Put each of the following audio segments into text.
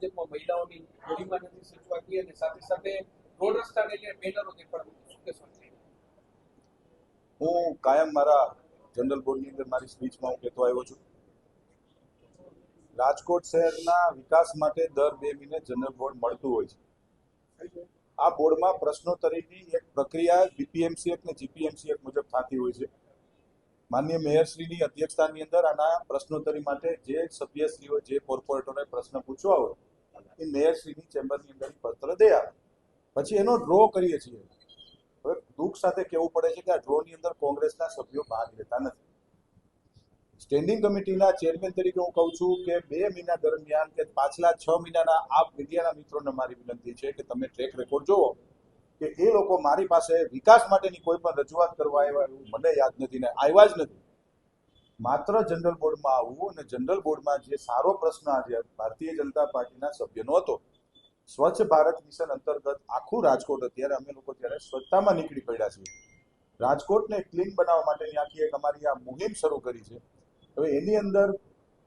ભાજપમાં મહિલાઓની હોળીમાં નથી સચવાતી અને સાથે સાથે રોડ રસ્તાને લઈને બેનરો દેખાડવું શું કહેશો હું કાયમ મારા જનરલ બોર્ડની અંદર મારી સ્પીચમાં હું કહેતો આવ્યો છું. રાજકોટ શહેરના વિકાસ માટે દર બે મહિને જનરલ બોર્ડ મળતું હોય છે. આ બોર્ડમાં પ્રશ્નોત્તરીની એક પ્રક્રિયા બીપીએમસી એક જીપીએમસી મુજબ થતી હોય છે. માન્ય મેયરશ્રીની અધ્યક્ષતાની અંદર આના પ્રશ્નોત્તરી માટે જે સભ્યશ્રીઓ, જે કોર્પોરેટરોને પ્રશ્ન પૂછવા હોય એ મેયરશ્રીની ચેમ્બરની અંદર પત્ર દે આવે. પછી એનો ડ્રો કરીએ છીએ. હવે દુઃખ સાથે કહેવું પડે છે કે આ ડ્રોની અંદર કોંગ્રેસના સભ્યો ભાગ લેતા નથી. સ્ટેન્ડિંગ કમિટીના ચેરમેન તરીકે હું કહું છું કે બે મહિના દરમિયાન કે પાછલા છ મહિનાના આપ મીડિયાના મિત્રોને મારી વિનંતી છે કે તમે ટ્રેક રેકોર્ડ જુઓ કે એ લોકો મારી પાસે વિકાસ માટેની કોઈ પણ રજૂઆત કરવા આવ્યા એવું મને યાદ નથી ને આવ્યા જ નથી. માત્ર જનરલ બોર્ડમાં આવવું અને જનરલ બોર્ડમાં જે સારો પ્રશ્ન આજે ભારતીય જનતા પાર્ટીના સભ્યનો હતો, સ્વચ્છ ભારત મિશન અંતર્ગત આખું રાજકોટ અત્યારે અમે લોકો ત્યારે સ્વચ્છતામાં નીકળી પડ્યા છીએ. રાજકોટને ક્લીન બનાવવા માટેની આખી એક અમારી આ મુહિમ શરૂ કરી છે. હવે એની અંદર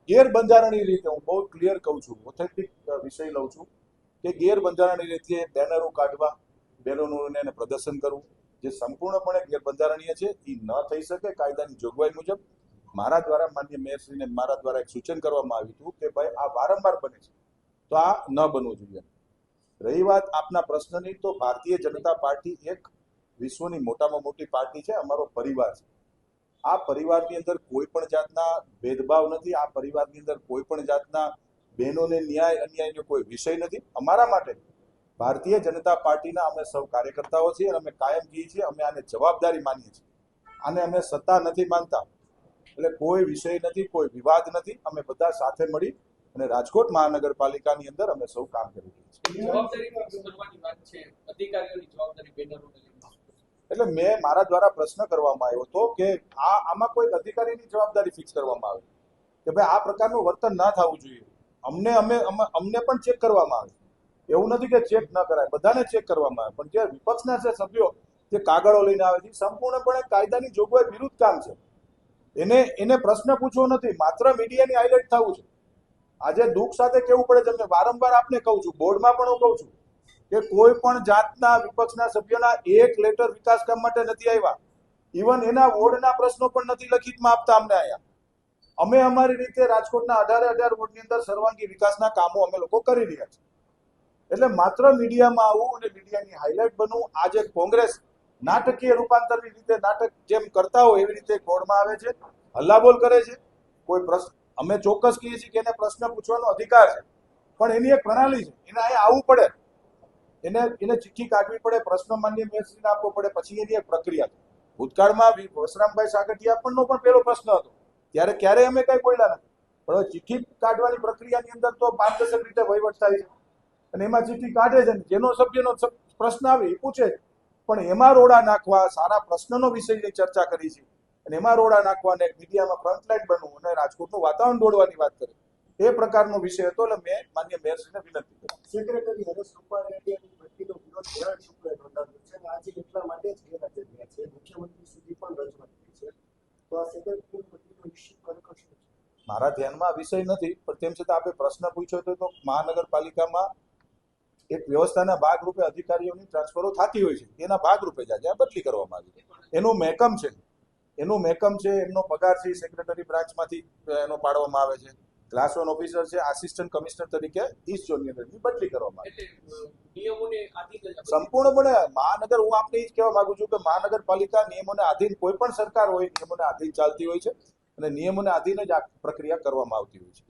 ગેરબંધારણીય રીતે હું બહુ ક્લિયર કહું છું, ઓથેન્ટિક વિષય લઉં છું કે ગેરબંધારણીય રીતે બેનરો કાઢવા, બેનરોને પ્રદર્શન કરવું, જે સંપૂર્ણપણે ગેરબંધારણીય છે એ ન થઈ શકે, કાયદાની જોગવાઈ મુજબ. મારા દ્વારા માન્ય મેયરશ્રીને મારા દ્વારા એક સૂચન કરવામાં આવ્યું હતું કે ભાઈ આ વારંવાર બને છે. તો આ ન બનવું જોઈએ. રહી વાત આપના પ્રશ્નની, તો ભારતીય જનતા પાર્ટી એક વિશ્વની મોટામાં મોટી પાર્ટી છે, અમારો પરિવાર છે. આ પરિવારની અંદર કોઈ પણ જાતના ભેદભાવ નથી, આ પરિવારની અંદર કોઈ પણ જાતના બહેનોને ન્યાય, અન્યાયનો કોઈ વિષય નથી. અમારા માટે ભારતીય જનતા પાર્ટીના અમે સૌ કાર્યકર્તાઓ છીએ, અને અમે કાયમ કહીએ છીએ, અમે આને જવાબદારી માનીએ છીએ. આને અમે સત્તા નથી માનતા. એટલે કોઈ વિષય નથી કોઈ વિવાદ નથી. અમે બધા સાથે મળી અને રાજકોટ મહાનગરપાલિકાની અંદર અમે સૌ કામ કરી રહ્યા એટલે મેં મારા દ્વારા પ્રશ્ન કરવામાં આવ્યો હતો કે આ આમાં કોઈ અધિકારીની જવાબદારી ફિક્સ કરવામાં આવે? કે ભાઈ આ પ્રકારનું વર્તન ના થવું જોઈએ. અમને અમે અમે- અમને પણ ચેક કરવામાં આવે. એવું નથી કે ચેક ન કરાય. બધાને ચેક કરવામાં આવે. પણ જે વિપક્ષના જે સભ્યો જે કાગળો લઈને આવે છે સંપૂર્ણપણે કાયદાની જોગવાઈ વિરુદ્ધ કામ છે. એને એને પ્રશ્ન પૂછવો નથી. માત્ર મીડિયાની હાઇલાઇટ થવું છે. આજે દુઃખ સાથે કેવું પડે મેં વારંવાર આપને કહું છું, બોર્ડમાં પણ હું કહું છું કે કોઈ પણ જાતના વિપક્ષના સભ્યોના એક લેટર વિકાસ કામ માટે નથી આવ્યા. ઇવન એના વોર્ડના પ્રશ્નો પણ નથી લખિતમાં આપતા અમને અહીંયા. અમે અમારી રીતે રાજકોટના અઢારે અઢાર વોર્ડની અંદર સર્વાંગી વિકાસના કામો અમે લોકો કરી રહ્યા છીએ. એટલે માત્ર મીડિયામાં આવવું અને મીડિયાની હાઇલાઇટ બનવું, આજે કોંગ્રેસ નાટકીય રૂપાંતરની રીતે નાટક જેમ કરતા હોય એવી રીતે કોડમાં આવે છે, હલ્લાબોલ કરે છે. કોઈ પ્રશ્ન, અમે ચોક્કસ કહીએ છીએ કે એને પ્રશ્ન પૂછવાનો અધિકાર છે. પણ એની એક પ્રણાલી છે, એને અહીંયા આવવું પડે. એને એને ચિઠ્ઠી કાઢવી પડે, પ્રશ્ન માન્ય મેસેજને આપવો પડે, પછી એની એક પ્રક્રિયા છે ભૂતકાળમાં વસરામભાઈ સાગઠિયાપણનો પણ પેલો પ્રશ્ન હતો. ત્યારે ક્યારેય અમે કઈ બોલ્યા નથી. પણ હવે ચિઠ્ઠી કાઢવાની પ્રક્રિયાની અંદર તો પારદર્શક રીતે વહીવટ થાય છે. અને એમાં ચિઠ્ઠી કાઢે છે જેનો સભ્યનો પ્રશ્ન આવે એ પૂછે પણ એમાં રોડા નાખવા સારા પ્રશ્નનો વિષયની ચર્ચા કરી છે. અને એમાં રોડા નાખવા અને મીડિયામાં ફ્રન્ટલાઇન બનવું અને રાજકોટનું વાતાવરણ દોડવાની વાત કરી. એ પ્રકારનો વિષય હતો એટલે મેં માન્ય મેયરશ્રીને વિનંતી કરી. સેક્રેટરી હરેશ રૂપાણીએ ભરતીનો વિરોધ વિરાટ શુક્લાએ નોંધાવ્યો છે અને આજે એટલા માટે જ ગેરહાજર રહ્યા છે. મુખ્યમંત્રી સુધી પણ રજૂઆત કરી છે. તો આ સેક્રેટરી ભરતીનો ઇસ્યુ ખરેખર શું મારા ધ્યાનમાં આ વિષય નથી પણ તેમ છતાં આપણે પ્રશ્ન પૂછ્યો હતો તો મહાનગરપાલિકામાં એક વ્યવસ્થાના ભાગરૂપે અધિકારીઓની ટ્રાન્સફરો થતી હોય છે. એના ભાગરૂપે જ આજે આ બદલી કરવામાં આવી છે. એનું મહેકમ છે. એનું મહેકમ છે એમનો પગાર છે સેક્રેટરી બ્રાન્ચમાંથી એનો પાડવામાં આવે છે. ક્લાસ વન ઓફિસર છે આસિસ્ટન્ટ કમિશનર તરીકે ઈસ્ટ ઝોનની બદલી કરવામાં આવે સંપૂર્ણપણે મહાનગર હું આપને એ જ કહેવા માંગુ છું કે મહાનગરપાલિકા નિયમોને આધીન કોઈ પણ સરકાર હોય નિયમોને આધીન ચાલતી હોય છે અને નિયમોને આધીન જ આ પ્રક્રિયા કરવામાં આવતી હોય છે.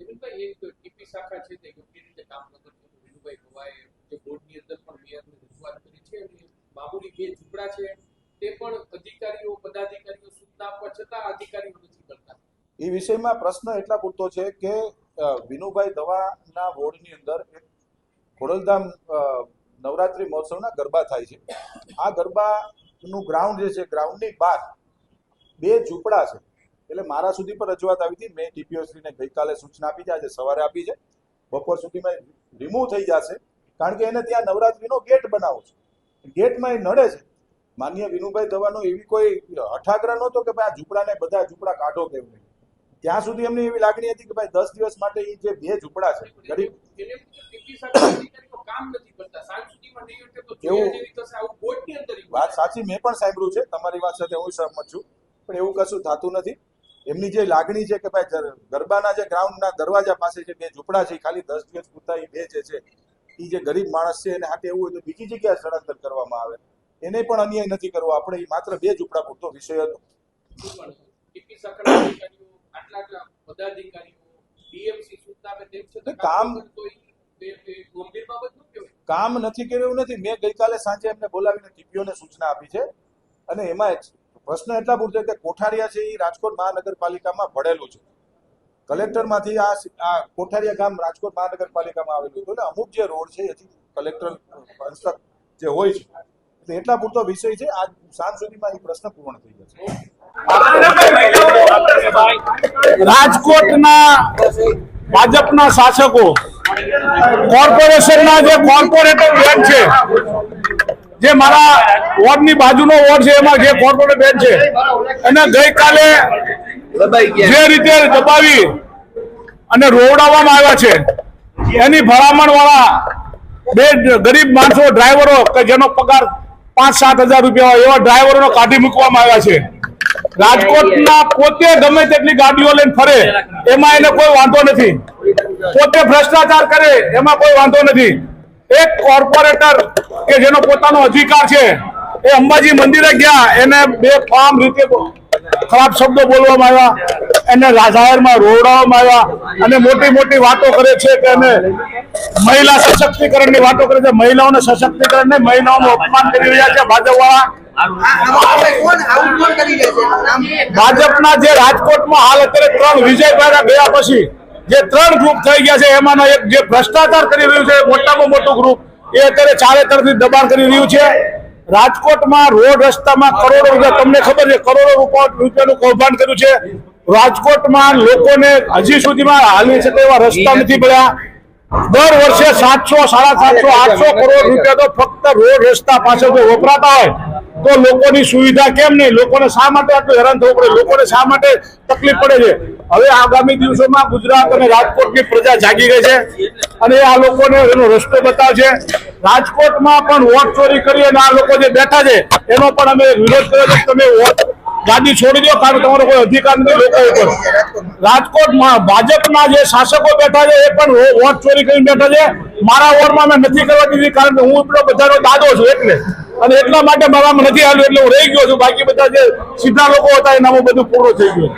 વિનુભાઈ ગવાએ જે બોર્ડની અંદર પણ મેયરને રજૂઆત કરી છે અને મામૂલી બે ઝૂંપડા છે, તે પણ અધિકારીઓ, પદાધિકારીઓ સૂચના આપવા છતાં અધિકારીઓ નથી કરતા એ વિષયમાં પ્રશ્ન એટલા પૂરતો છે કે વિનુભાઈ દવાના વોર્ડની અંદર એક ખોડલધામ નવરાત્રી મહોત્સવના ગરબા થાય છે. આ ગરબાનું ગ્રાઉન્ડ જે છે, ગ્રાઉન્ડની બહાર બે ઝૂંપડા છે. એટલે મારા સુધી પણ રજૂઆત આવી હતી. મેં ટીપીઓશ્રીને ગઈકાલે સૂચના આપી છે, આજે સવારે આપી છે. બપોર સુધીમાં રિમૂવ થઈ જશે. કારણ કે એને ત્યાં નવરાત્રીનો ગેટ બનાવો છે. ગેટમાં એ નડે છે. માન્ય વિનુભાઈ દવાનો એવી કોઈ અઠાગ્રહ નહોતો કે ભાઈ આ ઝૂંપડાને બધા ઝૂંપડા કાઢો કેવું નહીં. ત્યાં સુધી એમની એવી લાગણી હતી કે ભાઈ દસ દિવસ માટે એ જે બે ઝૂંપડા છે ગરીબ એવું- વાત સાચી મેં પણ સાંભળ્યું છે. તમારી વાત સાથે હું સહમત છું. પણ એવું કશું થતું નથી. એમની જે લાગણી છે કે ભાઈ ગરબાના જે ગ્રાઉન્ડના દરવાજા પાસે જે બે ઝૂંપડા છે ખાલી દસ દિવસ પૂરતા એ બે જે છે એ જે ગરીબ માણસ છે એને હાથે એવું હોય તો બીજી જગ્યાએ સ્થળાંતર કરવામાં આવે. એને પણ અન્યાય નથી કરવો. આપણે એ માત્ર બે ઝૂંપડા પૂરતો વિષય હતો. કામ- નથી કર્યું નથી. મેં ગઈકાલે સાંજે એમને બોલાવીને ટીપીઓને સૂચના આપી છે. અને એમાં પ્રશ્ન એટલા પૂરતો કે કોઠારિયા છે એ રાજકોટ મહાનગરપાલિકામાં ભળેલું છે. કલેક્ટરમાંથી આ આ કોઠારિયા ગામ રાજકોટ મહાનગરપાલિકામાં આવેલું હતું. અમુક જે રોડ છે હજી કલેક્ટર કન્સ્ટ્રક્ટ જે હોય છે. એટલે એટલા પૂરતો વિષય છે, આજ સાંજ સુધીમાં એ પ્રશ્ન પૂર્ણ થઈ જશે. રાજકોટના ભાજપના શાસકો, કોર્પોરેશનના જે કોર્પોરેટર બેન છે જે મારા વોર્ડની બાજુનો વોર્ડ છે, એમાં જે કોર્પોરેટ બેન છે, એને ગઈકાલે જે રીતે દબાવી અને રોવડાવવામાં આવ્યા છે, એની ભલામણ વાળા બે ગરીબ માણસો, ડ્રાઈવરો, કે જેનો પગાર પાંચ સાત હજાર રૂપિયા હોય, એવા ડ્રાઈવરોનો કાઢી મૂકવામાં આવ્યા છે. રાજકોટના પોતે ગમે તેટલી ગાડીઓ લઈને ફરે, એમાં એને કોઈ વાંધો નથી. પોતે ભ્રષ્ટાચાર કરે, એમાં કોઈ વાંધો નથી. એક કોર્પોરેટર કે જેનો પોતાનો અધિકાર છે, એ અંબાજી મંદિરે ગયા. એને બે ફામ રીતે ખરાબ શબ્દો બોલવામાં આવ્યા. એને જાહેરમાં રોવડાવવામાં આવ્યા અને મોટી મોટી વાતો કરે છે કે એને મહિલા સશક્તિકરણની વાતો કરે છે. મહિલાઓને સશક્તિકરણ ને મહિલાઓનું અપમાન કરી રહ્યા છે ભાજપ ભાજપના જે રાજકોટમાં હાલ અત્યારે ત્રણ વિજયભાઈ ગયા પછી જે ત્રણ ગ્રુપ થઈ ગયા છે, એમાંનો એક જે ભ્રષ્ટાચાર કરી રહ્યું છે, મોટામાં મોટું ગ્રુપ એ અત્યારે ચારે તરફથી દબાણ કરી રહ્યું છે. રાજકોટમાં રોડ રસ્તામાં કરોડો રૂપિયા, તમને ખબર છે, કરોડો રૂપિયા રૂપિયાનું કૌભાંડ કર્યું છે. રાજકોટમાં લોકોને હજી સુધીમાં હાલી શકે એવા રસ્તા નથી મળ્યા. દર વર્ષે સાતસો, સાડા સાતસો, આઠસો કરોડ રૂપિયા તો ફક્ત રોડ રસ્તા પાછળ જો વપરાતા હોય તો લોકોની સુવિધા કેમ નહીં? લોકોને શા માટે આટલું હેરાન થવું પડે? લોકોને શા માટે તકલીફ પડે છે? હવે આગામી દિવસોમાં ગુજરાત અને રાજકોટની પ્રજા જાગી ગઈ છે અને આ લોકોને એનો રસ્તો બતાવશે. રાજકોટમાં પણ વોટ ચોરી કરી અને આ લોકો જે બેઠા છે, એનો પણ અમે વિરોધ કર્યો છે તમે વોટ ગાદી છોડી દો કારણ તમારો કોઈ અધિકાર નથી લોકો ઉપર રાજકોટમાં ભાજપના જે શાસકો બેઠા છે, એ પણ વોટ ચોરી કરીને બેઠા છે. મારા વોર્ડમાં મેં નથી કરવા દીધી કારણ કે હું એટલો બધાનો દાદો છું, એટલે. અને એટલા માટે મારામાં નથી આવ્યું એટલે હું રહી ગયો છું. બાકી બધા જે સીધા લોકો હતા, એનામાં બધું પૂરું થઈ ગયું.